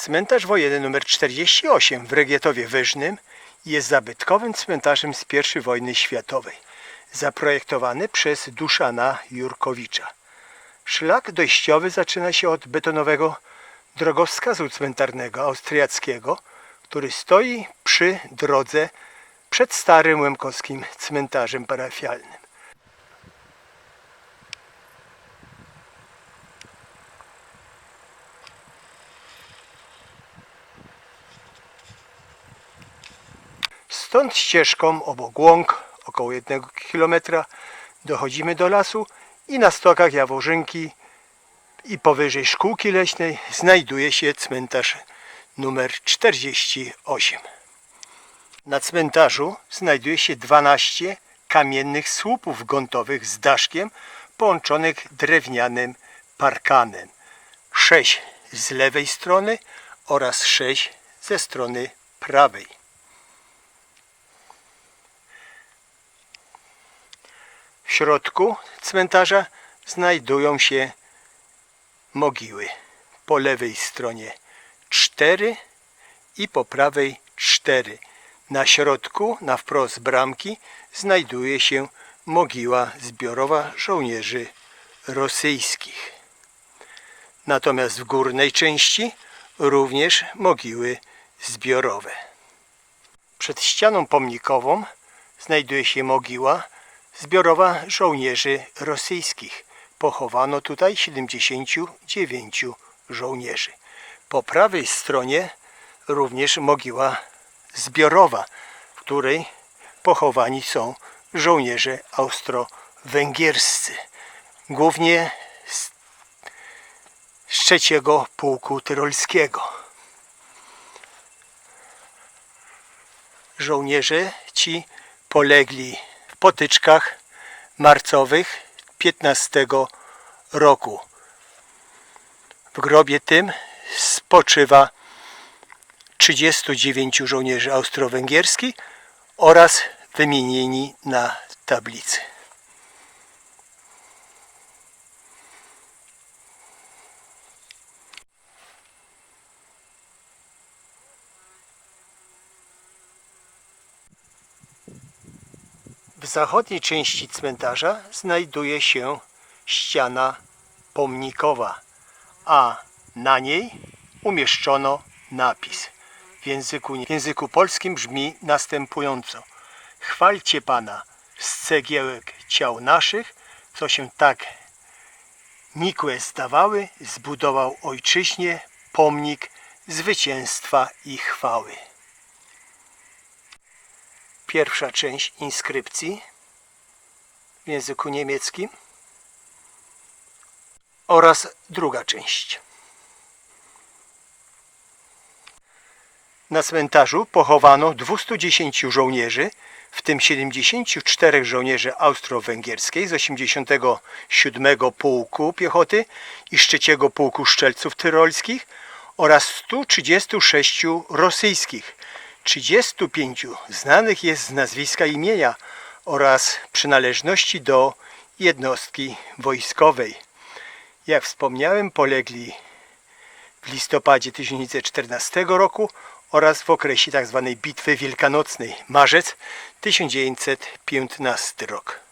Cmentarz wojenny nr 48 w Regietowie Wyżnym jest zabytkowym cmentarzem z I wojny światowej, zaprojektowany przez Duszana Jurkowicza. Szlak dojściowy zaczyna się od betonowego drogowskazu cmentarnego austriackiego, który stoi przy drodze przed starym łemkowskim cmentarzem parafialnym. Stąd ścieżką obok łąk, około jednego kilometra, dochodzimy do lasu i na stokach Jaworzynki i powyżej szkółki leśnej znajduje się cmentarz numer 48. Na cmentarzu znajduje się 12 kamiennych słupów gontowych z daszkiem połączonych drewnianym parkanem. 6 z lewej strony oraz 6 ze strony prawej. W środku cmentarza znajdują się mogiły. Po lewej stronie cztery i po prawej cztery. Na środku, na wprost bramki, znajduje się mogiła zbiorowa żołnierzy rosyjskich. Natomiast w górnej części również mogiły zbiorowe. Przed ścianą pomnikową znajduje się mogiła zbiorowa żołnierzy rosyjskich. Pochowano tutaj 79 żołnierzy. Po prawej stronie również mogiła zbiorowa, w której pochowani są żołnierze austro-węgierscy. Głównie z, z trzeciego pułku tyrolskiego. Żołnierze ci polegli potyczkach marcowych 15 roku. W grobie tym spoczywa 39 żołnierzy austro-węgierskich oraz wymienieni na tablicy. W zachodniej części cmentarza znajduje się ściana pomnikowa, a na niej umieszczono napis. W języku, w języku polskim brzmi następująco. Chwalcie Pana z cegiełek ciał naszych, co się tak nikłe zdawały, zbudował ojczyźnie pomnik zwycięstwa i chwały. Pierwsza część inskrypcji w języku niemieckim oraz druga część. Na cmentarzu pochowano 210 żołnierzy, w tym 74 żołnierzy austro-węgierskiej z 87 Pułku Piechoty i z 3 Pułku Szczelców Tyrolskich oraz 136 rosyjskich. 35 znanych jest z nazwiska imienia oraz przynależności do jednostki wojskowej. Jak wspomniałem, polegli w listopadzie 1914 roku oraz w okresie tzw. Bitwy Wielkanocnej, marzec 1915 rok.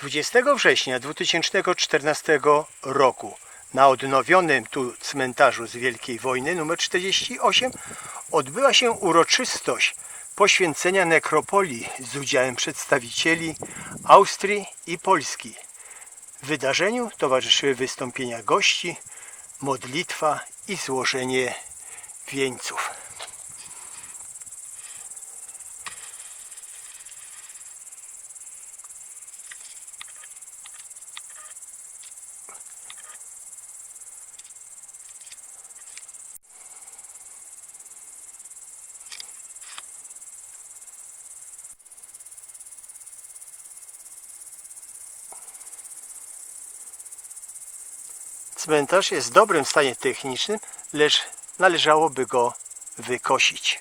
Dwudziestego września 2014 roku na odnowionym tu cmentarzu z Wielkiej Wojny nr 48 odbyła się uroczystość poświęcenia nekropolii z udziałem przedstawicieli Austrii i Polski. Wydarzeniu towarzyszyły wystąpienia gości, modlitwa i złożenie wieńców. Cmentarz jest w dobrym stanie technicznym, lecz należałoby go wykosić.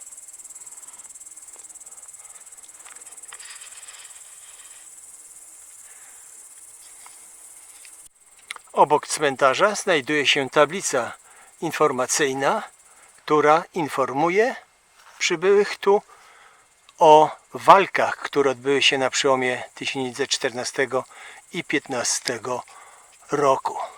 Obok cmentarza znajduje się tablica informacyjna, która informuje przybyłych tu o walkach, które odbyły się na przełomie 1914 i 15 roku.